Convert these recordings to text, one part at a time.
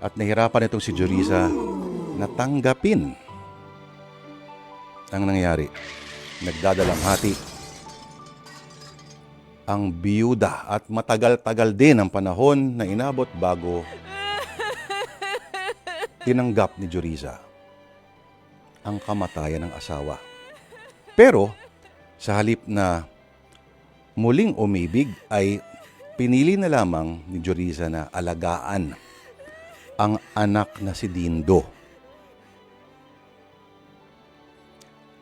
At nahirapan itong si Joriza na tanggapin ang nangyari. Nagdadalang hati ang biyuda at matagal-tagal din ang panahon na inabot bago tinanggap ni Joriza ang kamatayan ng asawa. Pero sa halip na muling umibig ay pinili na lamang ni Joriza na alagaan ang anak na si Dindo.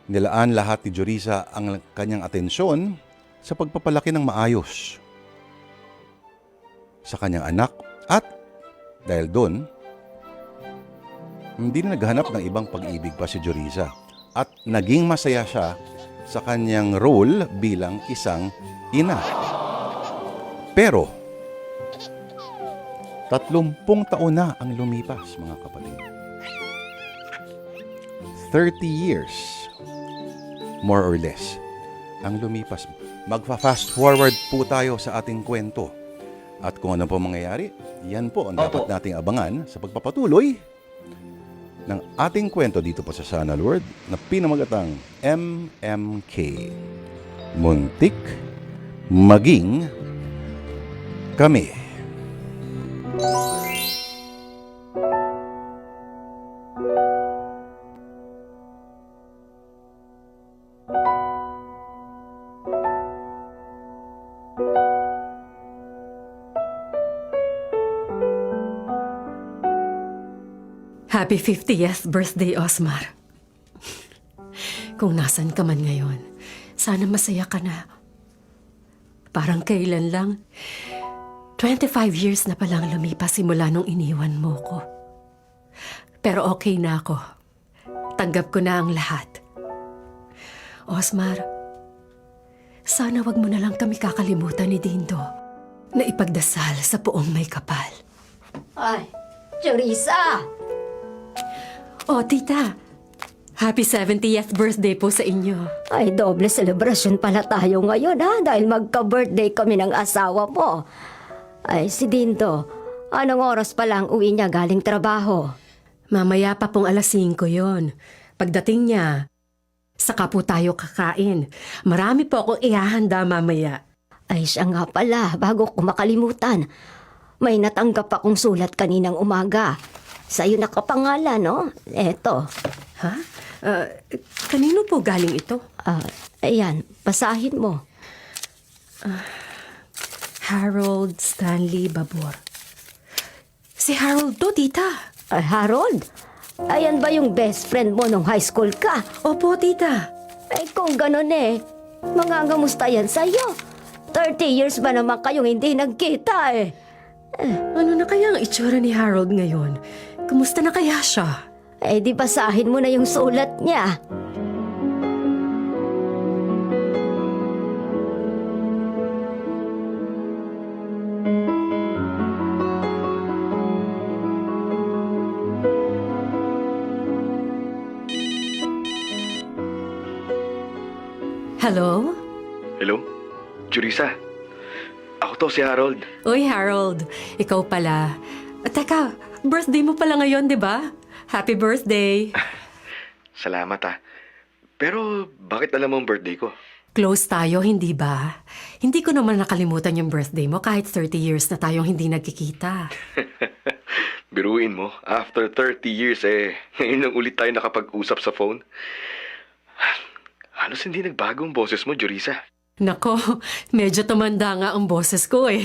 Nilaan lahat ni Joriza ang kanyang atensyon sa pagpapalaki ng maayos sa kanyang anak at dahil doon, hindi na naghanap ng ibang pag-ibig pa si Joriza at naging masaya siya sa kanyang role bilang isang ina. Pero, tatlumpung taon na ang lumipas, mga kapatid. 30 years, more or less, ang lumipas. Magfa-fast forward po tayo sa ating kwento. At kung ano po mangyayari, yan po ang dapat Opo. nating abangan sa pagpapatuloy ng ating kwento dito po sa Sanal World na pinamagatang MMK. Muntik maging kami. Happy 50th birthday, Osmar. Kung nasan ka man ngayon, sana masaya ka na. Parang kailan lang, 25 years na palang lumipas simula nung iniwan mo ko. Pero okay na ako. Tanggap ko na ang lahat. Osmar, sana wag mo na lang kami kakalimutan ni Dindo na ipagdasal sa puong may kapal. Ay, Charissa! Oh, tita. Happy 70th birthday po sa inyo. Ay, doble celebration pala tayo ngayon ha, dahil magka-birthday kami ng asawa mo. Ay, si Dinto, anong oras pa lang uwi niya galing trabaho? Mamaya pa pong alas 5 yon. Pagdating niya, saka po tayo kakain. Marami po akong ihahanda mamaya. Ay, siya nga pala, bago ko makalimutan. May natanggap akong sulat kaninang umaga. Sa'yo nakapangalan, no? Eto. Ha? Ah, kanino po galing ito? Ah, ayan, basahin mo. Harold Stanley Babor. Si Harold to, tita. Ah, Harold, ayan ba yung best friend mo nung high school ka? Opo, tita. Ay, kung ganun eh, mangangamusta yan sa'yo. 30 years ba naman kayong hindi nagkita eh? Ano na kaya ang itsura ni Harold ngayon? Kumusta na kaya siya? Eh di basahin mo na yung sulat niya. Hello? Hello? Jurisa? Ako to si Harold. Uy, Harold. Ikaw pala. Ah, Teka, birthday mo pala ngayon, di ba? Happy birthday. Salamat ah. Pero bakit alam mo ang birthday ko? Close tayo, hindi ba? Hindi ko naman nakalimutan yung birthday mo kahit 30 years na tayong hindi nagkikita. Biruin mo, after 30 years eh, ngayon lang ulit tayo nakapag-usap sa phone. Halos hindi nagbago ang boses mo, Jurisa. Nako, medyo tumanda nga ang boses ko eh.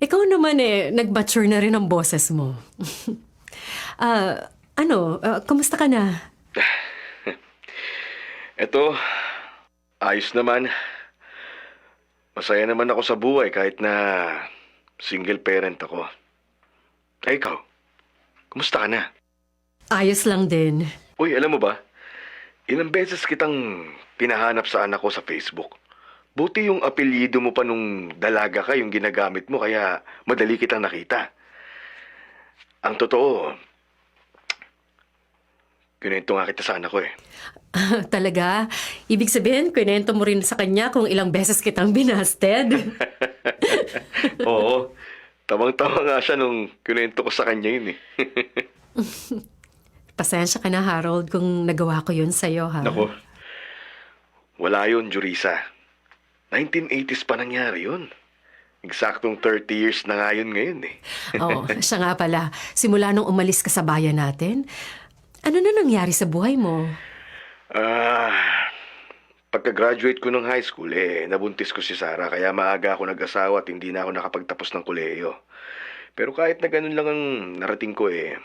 Ikaw naman eh, nag-mature na rin ang boses mo. Ah, ano, ah, kumusta ka na? Eto, ayos naman. Masaya naman ako sa buhay kahit na single parent ako. Ay, ikaw, kumusta ka na? Ayos lang din. Uy, alam mo ba? Ilang beses kitang pinahanap sa anak ko sa Facebook. Buti yung apelyido mo pa nung dalaga ka yung ginagamit mo kaya madali kitang nakita. Ang totoo, kinento nga kita sa anak ko eh. Talaga? Ibig sabihin, kwento mo rin sa kanya kung ilang beses kitang binasted. Oo, Tamang-tama nga siya nung kinento ko sa kanya yun eh. Pasensya ka na, Harold, kung nagawa ko yun sa'yo, ha? Nako, wala yun, Jurisa. 1980s pa nangyari yun. Eksaktong 30 years na nga yun ngayon eh. Oo, siya nga pala. Simula nung umalis ka sa bayan natin, ano na nangyari sa buhay mo? Ah, pagka-graduate ko ng high school, eh, nabuntis ko si Sarah, kaya maaga ako nag-asawa at hindi na ako nakapagtapos ng kolehiyo. Pero kahit na ganun lang ang narating ko, eh,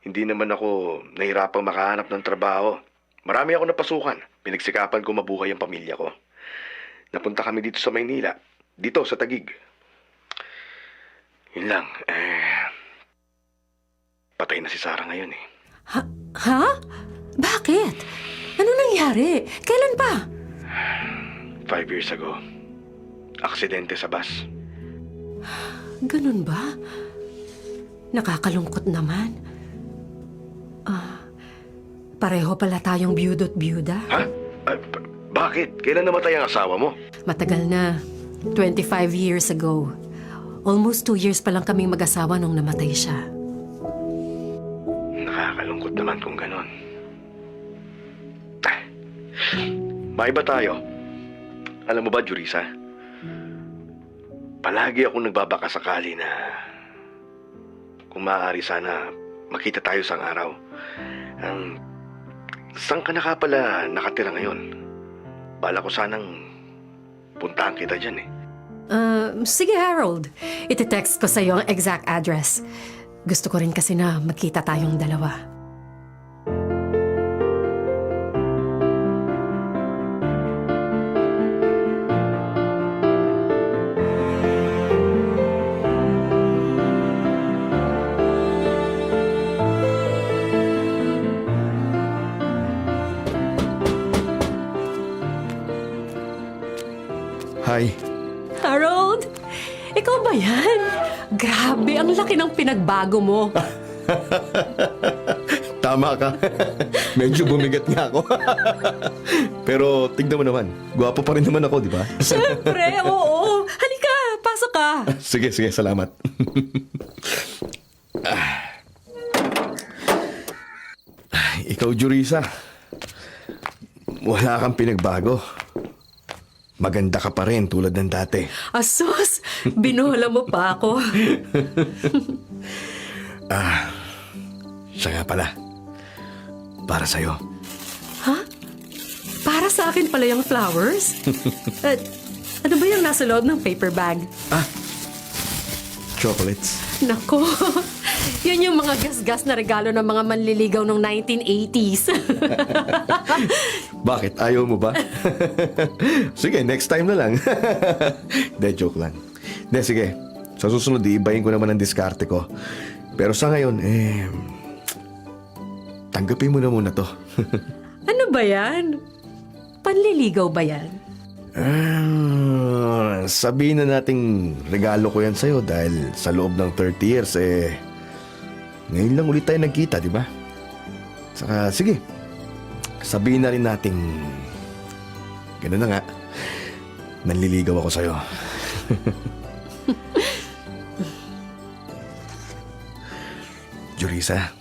hindi naman ako nahirapang makahanap ng trabaho. Marami ako napasukan. Pinagsikapan ko mabuhay ang pamilya ko. Napunta kami dito sa Maynila. Dito, sa Tagig. Yun lang. Eh, patay na si Sarah ngayon eh. Ha? Ha? Bakit? Ano nangyari? Kailan pa? Five years ago. Aksidente sa bus. Ganun ba? Nakakalungkot naman. Pareho pala tayong biyudo't biyuda. Ha? B- bakit? Kailan namatay ang asawa mo? Matagal na. 25 years ago. Almost two years pa lang kaming mag-asawa nung namatay siya. Nakakalungkot naman kung ganon. Ah, Maiba tayo. Alam mo ba, Jurisa? Palagi akong nagbabaka sakali na kung maaari sana makita tayo sang araw. Ang saan ka na ka pala nakatira ngayon? Bala ko sanang puntahan kita dyan eh. Ah, sige Harold. Iti-text ko sa ang exact address. Gusto ko rin kasi na magkita tayong dalawa. Ang laki ng pinagbago mo. Tama ka. Medyo bumigat nga ako. Pero tignan mo naman. Gwapo pa rin naman ako, di ba? Siyempre, oo. Halika, pasok ka. sige, sige. Salamat. Ah. Ay, Ikaw, Jurisa. Wala kang pinagbago. Maganda ka pa rin tulad ng dati. Asus, binuhala mo pa ako. Siya nga pala. Para sa'yo. Ha? Para sa akin pala yung flowers? At ano ba yung nasa loob ng paper bag? Chocolates. Nako, yun yung mga gasgas na regalo ng mga manliligaw ng 1980s. Bakit? Ayaw mo ba? sige, next time na lang. De, joke lang. De, sige. Sa susunod, iibayin ko naman ang diskarte ko. Pero sa ngayon, eh... Tanggapin mo na muna to. ano ba yan? Panliligaw ba yan? Ah, sabihin na nating regalo ko yan sa'yo dahil sa loob ng 30 years, eh... Ngayon lang ulit tayo nagkita, di ba? Saka, sige. Sabihin na rin nating... Ganun na nga. Nanliligaw ako sa'yo. Jurisa,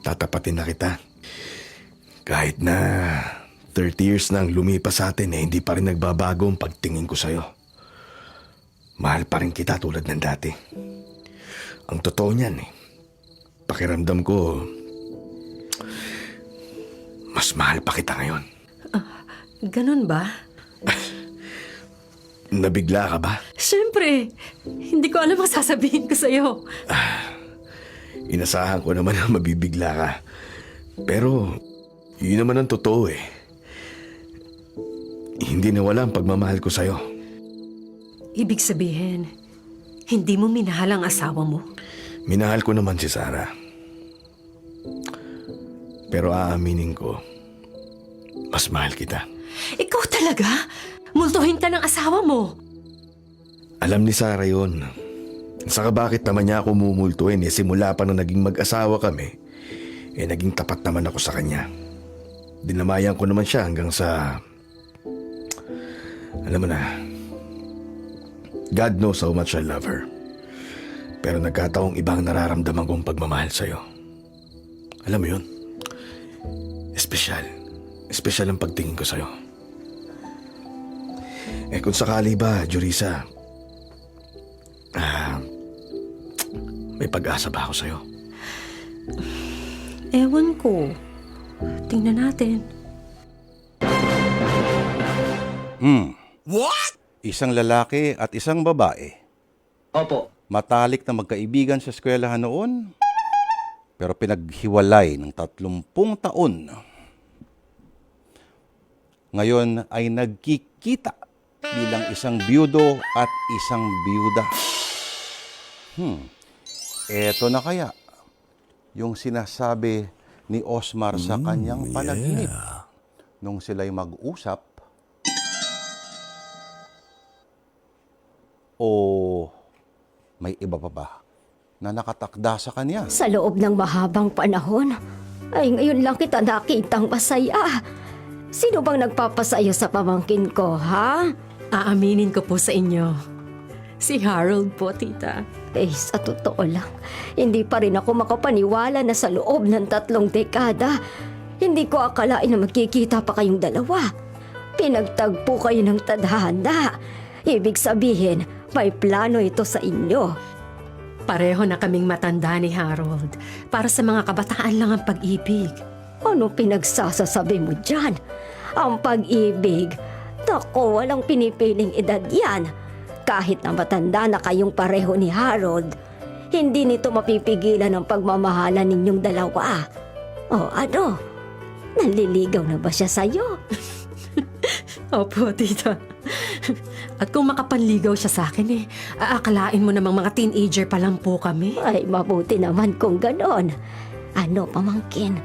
tatapatin na kita. Kahit na 30 years nang lumipas sa atin eh, hindi pa rin nagbabago ang pagtingin ko sa'yo. Mahal pa rin kita tulad ng dati. Ang totoo niyan eh, pakiramdam ko, mas mahal pa kita ngayon. Ganun ba? Nabigla ka ba? Siyempre, hindi ko alam ang sasabihin ko sa'yo. Inasahan ko naman na mabibigla ka. Pero, yun naman ang totoo eh. Hindi nawala ang pagmamahal ko sa'yo. Ibig sabihin, hindi mo minahal ang asawa mo? Minahal ko naman si Sarah. Pero aaminin ko, mas mahal kita. Ikaw talaga? Multuhin ka ng asawa mo? Alam ni Sarah yun. Saka bakit naman niya ako mumultuin eh simula pa nung naging mag-asawa kami, eh naging tapat naman ako sa kanya. Dinamayan ko naman siya hanggang sa... Alam mo na, God knows how much I love her. Pero nagkataong ibang nararamdaman kong pagmamahal sa'yo. Alam mo yun? Espesyal. Espesyal ang pagtingin ko sa'yo. Eh kung sakali ba, Jurisa, ah, may pag-asa ba ako sa'yo? Ewan ko. Tingnan natin. Hmm. What? Isang lalaki at isang babae. Opo. Matalik na magkaibigan sa eskwelahan noon, pero pinaghiwalay ng tatlumpung taon. Ngayon ay nagkikita bilang isang byudo at isang byuda. Hmm, eto na kaya yung sinasabi ni Osmar sa kanyang panaginip nung sila'y mag-usap o may iba pa ba na nakatakda sa kanya? Sa loob ng mahabang panahon, ay ngayon lang kita nakitang masaya. Sino bang nagpapasaya sa pamangkin ko, ha? Aaminin ko po sa inyo. Si Harold po, tita. Eh, sa totoo lang, hindi pa rin ako makapaniwala na sa loob ng tatlong dekada, hindi ko akalain na magkikita pa kayong dalawa. Pinagtagpo kayo ng tadhana. Ibig sabihin, may plano ito sa inyo. Pareho na kaming matanda ni Harold. Para sa mga kabataan lang ang pag-ibig. Ano pinagsasasabi mo dyan? Ang pag-ibig. Naku, walang pinipiling edad yan. Kahit na matanda na kayong pareho ni Harold, hindi nito mapipigilan ang pagmamahalan ninyong dalawa. O ano? Nanliligaw na ba siya sa'yo? Opo, tita. At kung makapanligaw siya sa akin eh, aakalain mo namang mga teenager pa lang po kami. Ay, mabuti naman kung ganon. Ano, pamangkin?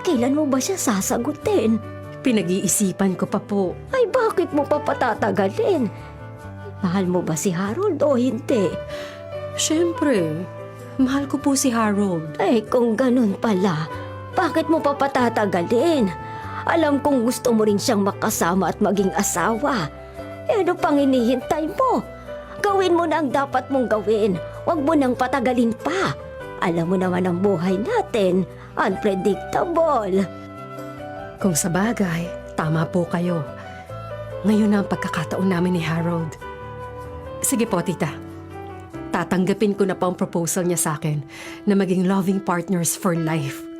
Kailan mo ba siya sasagutin? Pinag-iisipan ko pa po. Ay, bakit mo pa patatagalin? Mahal mo ba si Harold o hindi? Siyempre, mahal ko po si Harold. Ay, kung ganun pala, bakit mo pa patatagalin? Alam kong gusto mo rin siyang makasama at maging asawa. Eh, ano pang hinihintay mo? Gawin mo na ang dapat mong gawin. Huwag mo nang patagalin pa. Alam mo naman ang buhay natin. Unpredictable. Kung sa bagay, tama po kayo. Ngayon na ang pagkakataon namin ni Harold. Sige po, tita. Tatanggapin ko na po ang proposal niya sa akin na maging loving partners for life.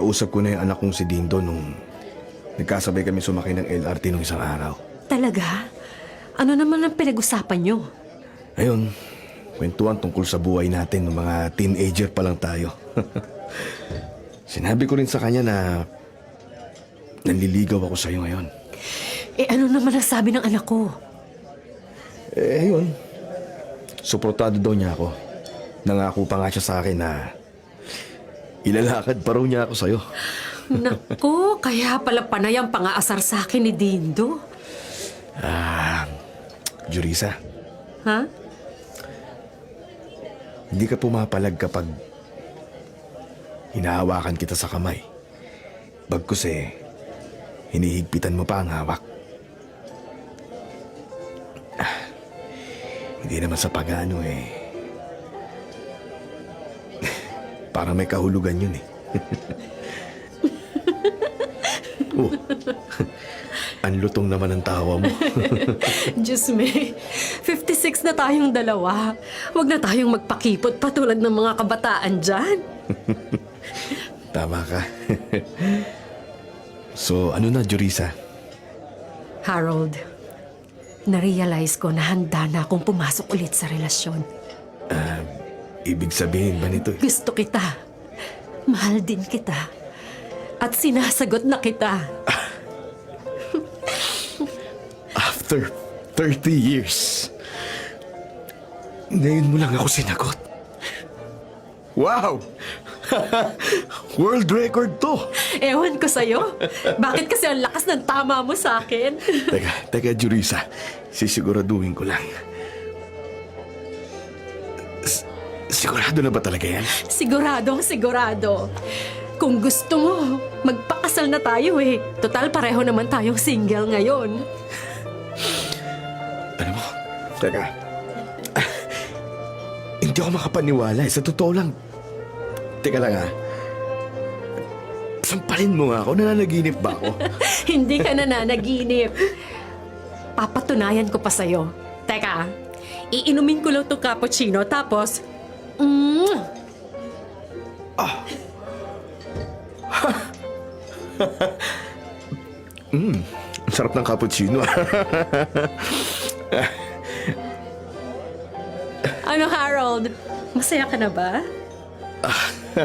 Nakausap ko na yung anak kong si Dindo nung nagkasabay kami sumakay ng LRT nung isang araw. Talaga? Ano naman ang pinag-usapan niyo? Ayun, kwentuhan tungkol sa buhay natin ng mga teenager pa lang tayo. Sinabi ko rin sa kanya na nanliligaw ako sa'yo ngayon. Eh ano naman ang sabi ng anak ko? Eh, ayun. Suportado daw niya ako. Nangako pa nga siya sa akin na ilalakad pa raw niya ako sa'yo. Naku, kaya pala panay ang pangaasar sa akin ni Dindo. Ah, Jurisa, Ha? hindi ka pumapalag kapag hinahawakan kita sa kamay. Bagkus eh, hinihigpitan mo pa ang hawak. Ah, hindi naman sa pagano eh. Parang may kahulugan yun eh. oh, ang lutong naman ang tawa mo. Diyos me, 56 na tayong dalawa. Huwag na tayong magpakipot patulad ng mga kabataan dyan. Tama ka. so, ano na, Jurisa? Harold, narealize ko na handa na akong pumasok ulit sa relasyon. Ibig sabihin ba nito? eh? Gusto kita. Mahal din kita. At sinasagot na kita. After 30 years, ngayon mo lang ako sinagot. Wow! World record to! Ewan ko sa'yo. Bakit kasi ang lakas ng tama mo sa akin? Teka, teka, Jurisa. Sisiguraduhin ko lang. S- sigurado na ba talaga yan? Siguradong sigurado. Kung gusto mo, magpakasal na tayo eh. Total, pareho naman tayong single ngayon. Ano mo? Teka. Ah, hindi ako makapaniwala. eh. Sa totoo lang. Teka lang ah. Sampalin mo nga ako. Nananaginip ba ako? Hindi ka nananaginip. Papatunayan ko pa sa'yo. Teka, iinumin ko lang itong cappuccino tapos... Mm, Ang sarap ng cappuccino. ah. ano Harold? Masaya ka na ba?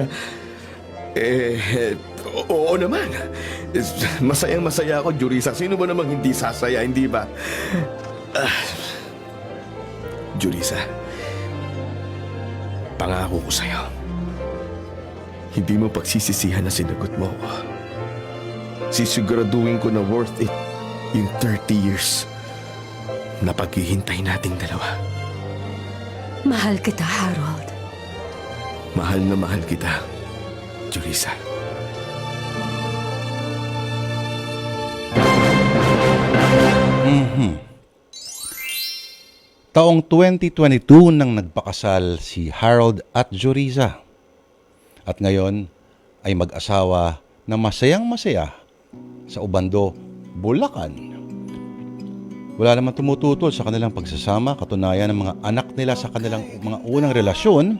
eh, oo naman. Masayang masaya ako, Jurisa. Sino ba namang hindi sasaya, hindi ba? Ah. Jurisa, pangako ko sa'yo. Hindi mo pagsisisihan na sinagot mo ako. Sisiguraduhin ko na worth it yung 30 years na paghihintay nating dalawa. Mahal kita, Harold. Mahal na mahal kita, Jurisa. Taong 2022 nang nagpakasal si Harold at Joriza. At ngayon ay mag-asawa na masayang masaya sa Ubando, Bulacan. Wala naman tumututol sa kanilang pagsasama, katunayan ng mga anak nila sa kanilang mga unang relasyon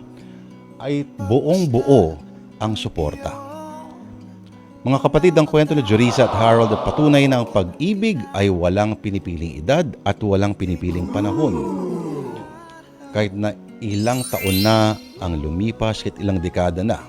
ay buong buo ang suporta. Mga kapatid, ang kwento ni Joriza at Harold at patunay na ang pag-ibig ay walang pinipiling edad at walang pinipiling panahon. Kahit na ilang taon na ang lumipas, kahit ilang dekada na,